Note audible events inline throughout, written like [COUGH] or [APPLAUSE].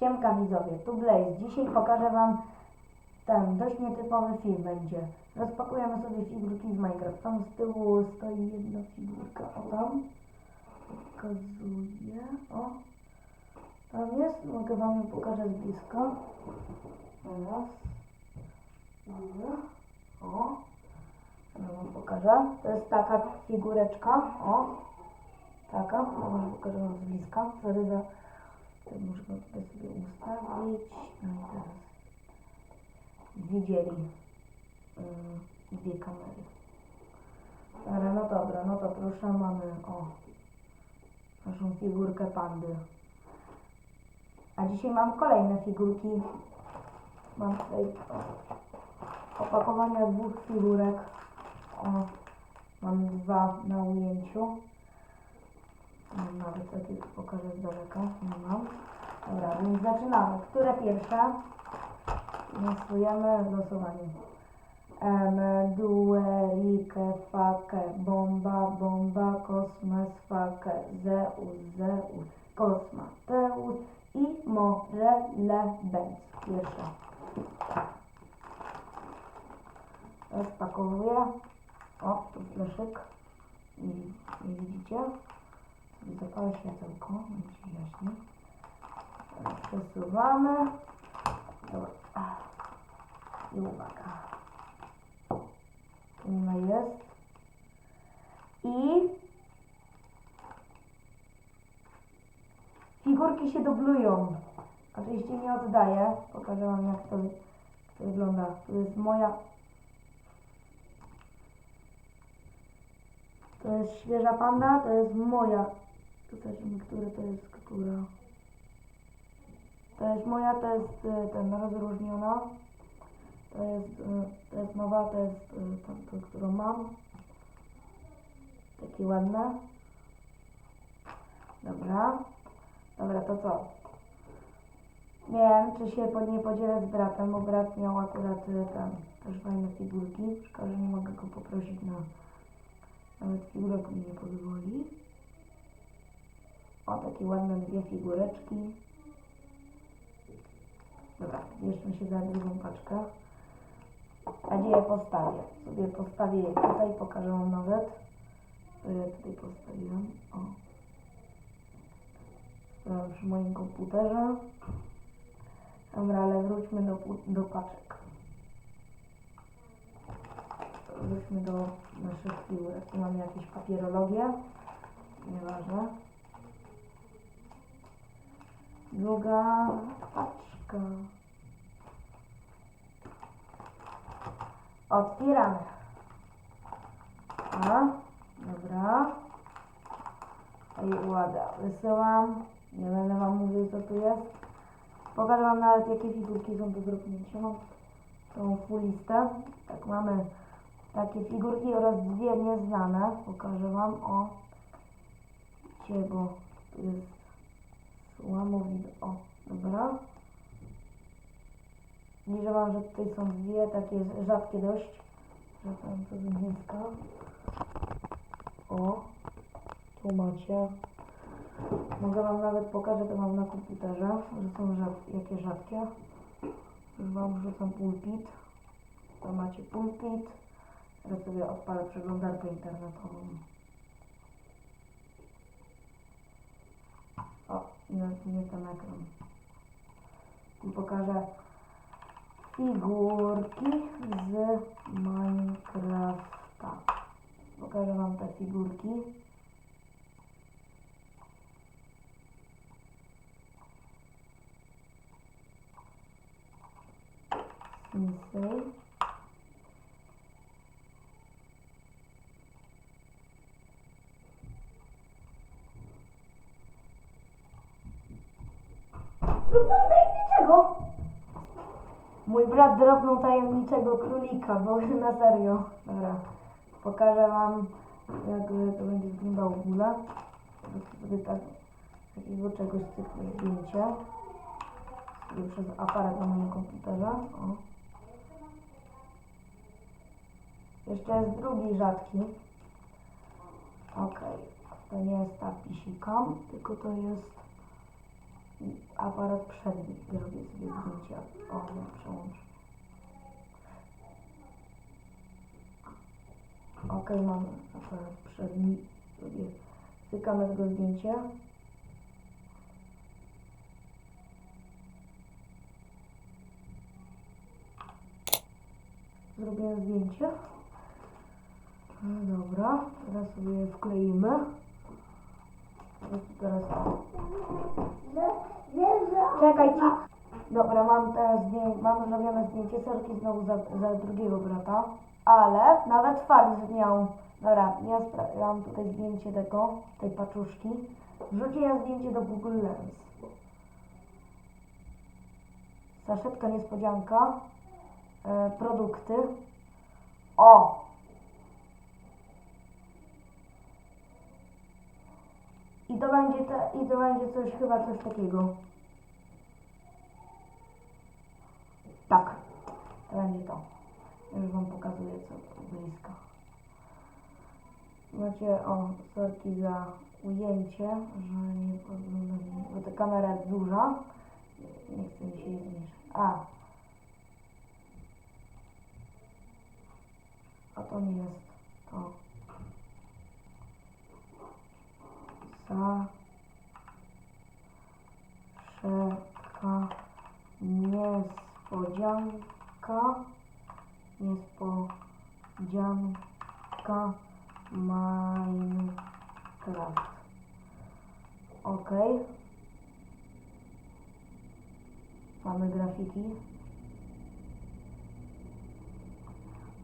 Siemka widzowie, tu Blaze. Dzisiaj pokażę wam ten dość nietypowy film będzie. Rozpakujemy sobie figurki z Minecraft. Tam z tyłu stoi jedna figurka. O tam. Pokazuję. O. Tam jest. Mogę wam ją pokażę z bliska. Raz. Dwa. O. Ja wam pokażę. To jest taka figureczka. O. Taka. Może pokażę wam z bliska. Sorry za... Go tutaj sobie ustawić. No i teraz widzieli mm, dwie kamery. Dobra, no dobra, no to proszę, mamy o naszą figurkę pandy. A dzisiaj mam kolejne figurki. Mam tutaj opakowania dwóch figurek. O, mam dwa na ujęciu. Nawet takie pokażę z daleka. Nie mam. Dobra, więc zaczynamy. Które pierwsze? Losujemy losowanie. M, due, rike, fake, bomba, bomba, kosmos, fake, zeus, zeus, kosma, teus i mo, re, le, benz. Pierwsze. Rozpakowuję. O, tu fleszyk. Nie, nie widzicie? Zapalę światełko, będzie jaśniej. Przesuwamy. Dobra. I uwaga. Inna jest. I figurki się dublują. Oczywiście nie oddaję. Pokażę wam jak to, to wygląda. To jest moja To jest świeża panda, to jest moja. Zobaczymy, które to jest która. To jest moja, to jest y, ten rozróżniona. To jest, y, to jest nowa, to jest y, tamto, którą mam. Takie ładne. Dobra. Dobra, to co? Nie wiem, czy się pod nie podzielę z bratem, bo brat miał akurat ten, też fajne figurki. Szkoda, że nie mogę go poprosić na nawet figurek mi nie pozwoli. O, takie ładne dwie figureczki. Dobra, bierzmy się za drugą paczkę. A gdzie je postawię? Sobie postawię je tutaj, pokażę wam nawet. To ja tutaj postawiłam. O. Stoją przy moim komputerze. Dobra, ale wróćmy do, do paczek. Wróćmy do naszych figurek. Tu mamy jakieś papierologie. Nieważne. Druga paczka. Otwieramy. A, dobra. I uwaga, wysyłam. Nie będę wam mówił co tu jest. Pokażę wam nawet jakie figurki są do drobnięcia. Mam tą full listę. Tak mamy takie figurki oraz dwie nieznane. Pokażę Wam o Gdzie, bo tu jest słamowid. O, dobra. Bliżej Wam, że tutaj są dwie takie rzadkie dość. Że tam to bliska. O, tu macie. Mogę Wam nawet pokażę, to mam na komputerze, że są rzad, jakie rzadkie. Już Wam wrzucam pulpit. To macie pulpit. Teraz sobie odpalę przeglądarkę internetową. O, nie, nie ten ekran. I pokażę figurki z Minecrafta. Pokażę Wam te Mój brat drobnął tajemniczego królika, bo na serio. Dobra, pokażę wam jak to będzie wyglądało w ogóle. Sobie tak, takiego czegoś cyklu zdjęcie. Sobie przez aparat na moim komputerze. O. Jeszcze jest drugi rzadki. Okej, to nie jest ta pisika, tylko to jest aparat przedni. Zrobię sobie zdjęcia. O, nie, przełączę. Ok, mamy aparat przedni. Sobie cykamy tego zdjęcie. Zrobiłem zdjęcie. No dobra, teraz sobie wkleimy. Czekaj ci. Dobra, mam teraz mam zrobione zdjęcie sorki znowu za, za drugiego brata, ale nawet fart miał. Dobra, ja, spra- ja mam tutaj zdjęcie tego, tej paczuszki. Wrzuciłem zdjęcie do Google Lens. Saszetka niespodzianka. E, produkty. O! I to będzie te, i to będzie coś chyba coś takiego. Tak, to będzie to. Już wam pokazuję co z bliska. Macie, o, sorki za ujęcie, że nie podglądam, bo ta kamera jest duża. Nie chce mi się zmniejszyć. A. A to nie jest to. Za. Szeka. Niespodzianka. Niespodzianka. Minecraft. Ok. Mamy grafiki.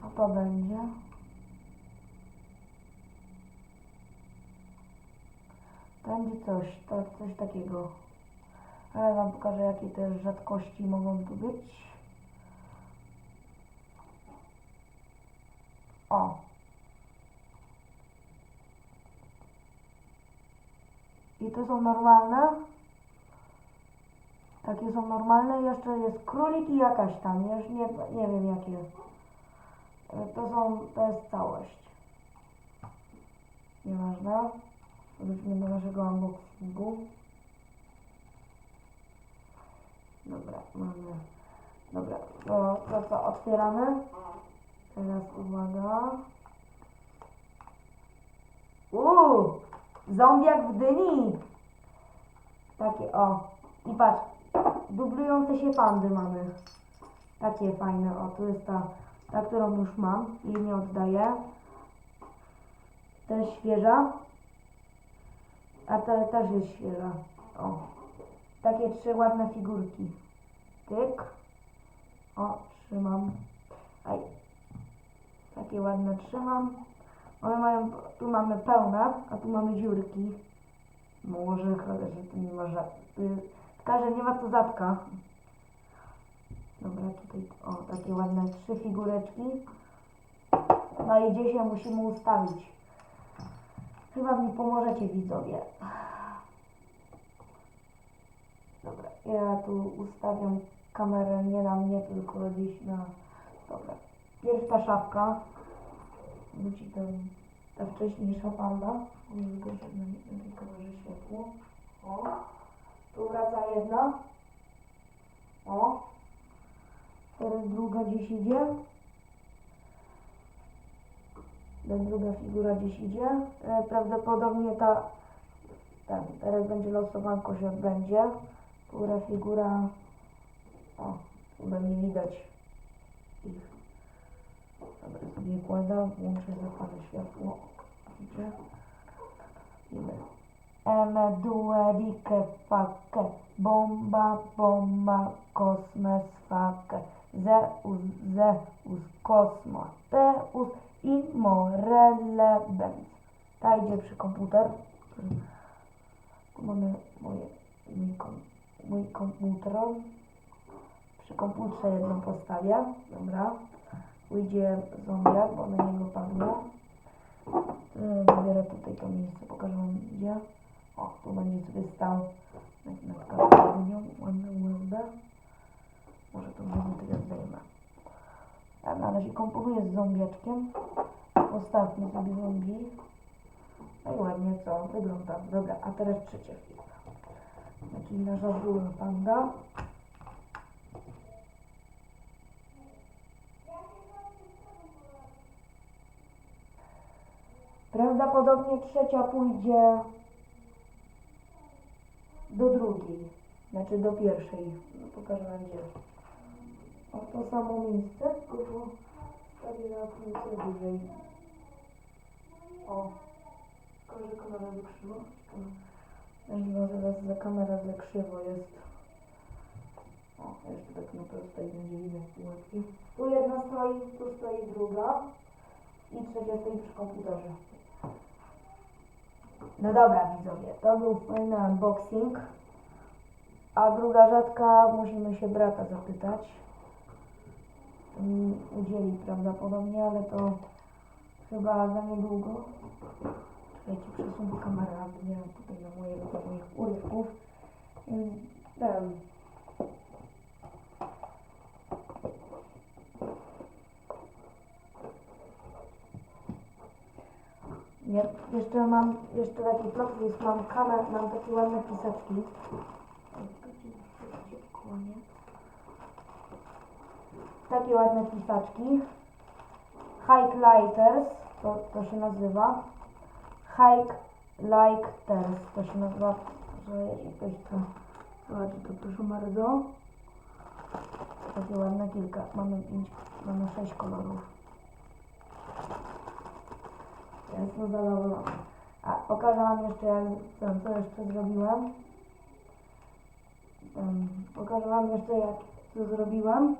Co to będzie? Będzie coś, to coś takiego. Ale wam pokażę jakie też rzadkości mogą tu być. O. I to są normalne. Takie są normalne. Jeszcze jest królik i jakaś tam. Już nie, nie wiem jakie. To są, to jest całość. Nieważne. Wróćmy do naszego unboxingu. Dobra, mamy. Dobra, to, to co otwieramy? Teraz uwaga. Uuu! Zombiak w dyni! Takie o. I patrz, dublujące się pandy mamy. Takie fajne. O, tu jest ta, ta którą już mam. Jej nie oddaję. To jest świeża. A to też jest świeża. O. Takie trzy ładne figurki. Tyk. O, trzymam. Aj. Takie ładne trzymam. One mają, tu mamy pełne, a tu mamy dziurki. Może, że tu nie ma żadnych. Że nie ma tu zadka. Dobra, tutaj, o, takie ładne trzy figureczki. No i gdzie się musimy ustawić? Chyba mi pomożecie widzowie. Dobra, ja tu ustawiam kamerę nie na mnie, tylko gdzieś na... Dobra. Pierwsza szafka. Wróci to ta wcześniejsza panda. Nie zgłoszę na, na tej kamerze światło. O. Tu wraca jedna. O. Teraz druga gdzieś idzie. Druga figura gdzieś idzie. E, prawdopodobnie ta... Ten, teraz będzie losowanko się odbędzie. Która figura... O, chyba nie widać ich. Dobra, sobie kładę, włączę, zapalę światło. Idzie. Idę. Eme due rike fake, bomba, bomba, kosmes fake, Zeus, Zeus, kosmos, Teus i morele benz. Ta idzie przy komputer. Tu mamy moje, mój, kom, mój komputer. Przy komputerze jedną postawię. Dobra. Ujdzie zombiak, bo na niego padło. Yy, Wybiorę tutaj to miejsce, pokażę wam gdzie. O, tu będzie sobie stał na, na kawałnią, ładne USB. Może to będzie tyle zdejmę. Ja na razie komponuję z zombiaczkiem. Postawmy sobie zombie. No i ładnie co wygląda. Dobra, a teraz trzecia czyli nasza druga panda. Prawdopodobnie trzecia pójdzie do drugiej, znaczy do pierwszej. No, pokażę wam gdzie. O to samo miejsce, tylko stawię na półce wyżej. O, tylko że kamera za krzywo. Chyba zaraz za kamera za krzywo jest. O, jeszcze tak na prosto i będzie widać półeczki. Tu jedna stoi, tu stoi druga i trzecia stoi przy komputerze. No dobra widzowie, to był fajny unboxing. A druga rzadka, musimy się brata zapytać. Mi udzieli prawdopodobnie, ale to chyba za niedługo. Czekajcie, przesunę kamerę, aby nie tutaj na mojego, do moich urywków. Więc jeszcze mam, jeszcze taki plot jest, mam kamer, mam takie ładne pisaczki. Takie ładne pisaczki. Highlighters, to, to się nazywa. Highlighters, to się nazywa, że ktoś to zobaczy, to proszę bardzo. Takie ładne kilka, mamy pięć, mamy sześć kolorów. Jestem zadowolona. A pokażę Wam jeszcze, jak, co, co jeszcze zrobiłem. Em, pokażę Wam jeszcze, jak co zrobiłem.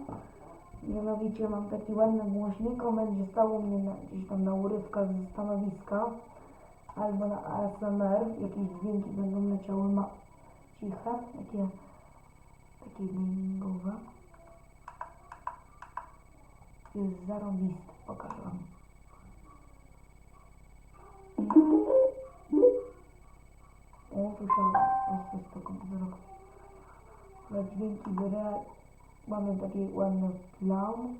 Mianowicie mam taki ładny głośnik, on będzie stał u mnie na, gdzieś tam na urywkach ze stanowiska albo na ASMR, jakieś dźwięki będą leciały ma ciche, takie, takie gamingowe. Jest zarobisty, pokażę Wam. O, tu się jest to komputerek. Na dźwięki wyra mamy taki ładny clown.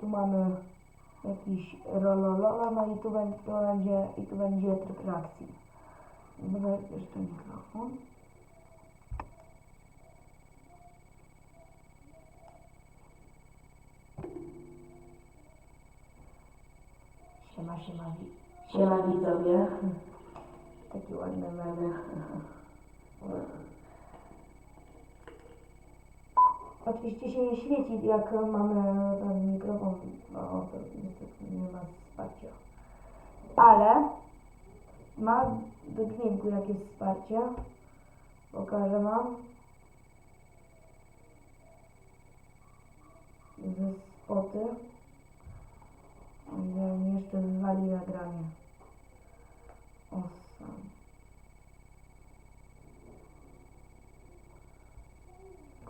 Tu mamy jakiś rololola, no i tu będzie, tu będzie, i tu będzie tryb reakcji. Dobra, jeszcze mikrofon. Siema, siema, siema widzowie. [LAUGHS] Taki ładny memy. [LAUGHS] Oczywiście się nie świeci, jak mamy ten mikrofon, no to niestety nie ma wsparcia. Ale ma do dźwięku jakieś wsparcie. Pokażę Wam. Ze spoty. Mi jeszcze wywali nagranie.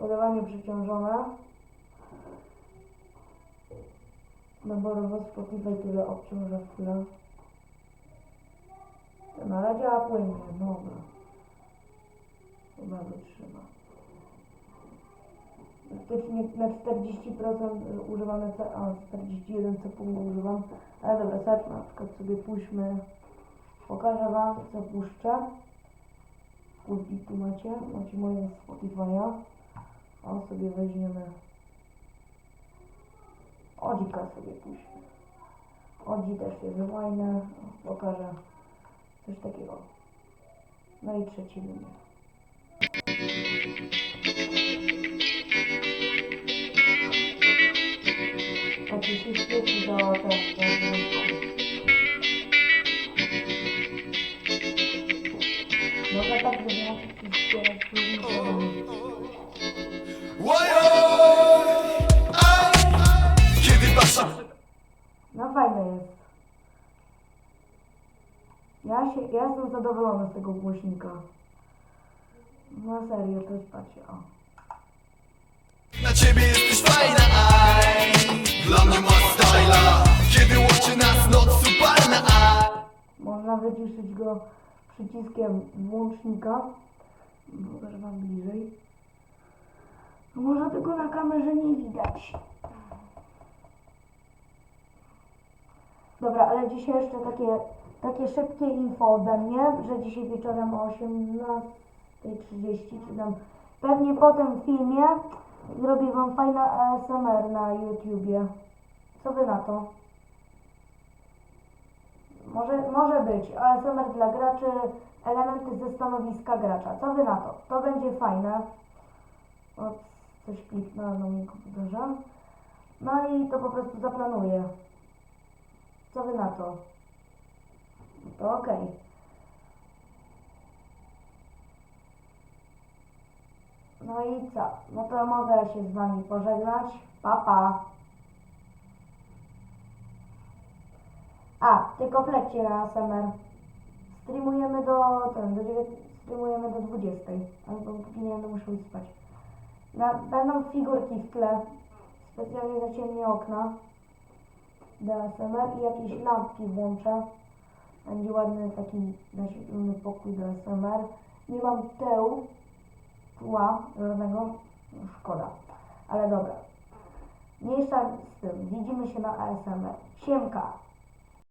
Awesome. Kodowanie przeciążone. Naborowo Spotify tyle obciąża chwilę. Ten ale działa płynnie, dobra. Chyba wytrzyma. Praktycznie na 40% używamy, a 41 sekundy używam. Ale dobra, set na przykład sobie puśćmy. Pokażę Wam co puszczę. Pulpit tu macie, macie moje Spotify'a. O, sobie weźmiemy. Odzika sobie puśćmy. Odzi też jest fajne. Pokażę coś takiego. No i trzeci numer. Świeci do tego. Zadowolona z tego głośnika. No serio, to jest patrzcie, o. na ciebie jesteś fajna, aj Dla mnie masz styla Kiedy łączy nas noc upalna, aj Można wyciszyć go przyciskiem włącznika. Pokażę wam bliżej. No może tego na kamerze nie widać. Dobra, ale dzisiaj jeszcze takie, takie szybkie info ode mnie, że dzisiaj wieczorem o 18 30 czy tam. Pewnie po tym filmie zrobię wam fajne ASMR na YouTubie. Co wy na to? Może, może być ASMR dla graczy, elementy ze stanowiska gracza. Co wy na to? To będzie fajne. O, coś kliknęło na moim komputerze. No i to po prostu zaplanuję. Co wy na to? To okej. No i co? No to mogę się z wami pożegnać. Pa, pa. A, tylko wlećcie na ASMR. Streamujemy do, ten, do, dziewię- streamujemy do 20. Albo póki nie będę musiał spać. Na, będą figurki w tle. Specjalnie zaciemnię okna. Do ASMR i jakieś lampki włączę. Będzie ładny taki naświetlony pokój do ASMR. Nie mam teł, tła żadnego. Szkoda. Ale dobra. Mniejsza z tym. Widzimy się na ASMR. Siemka.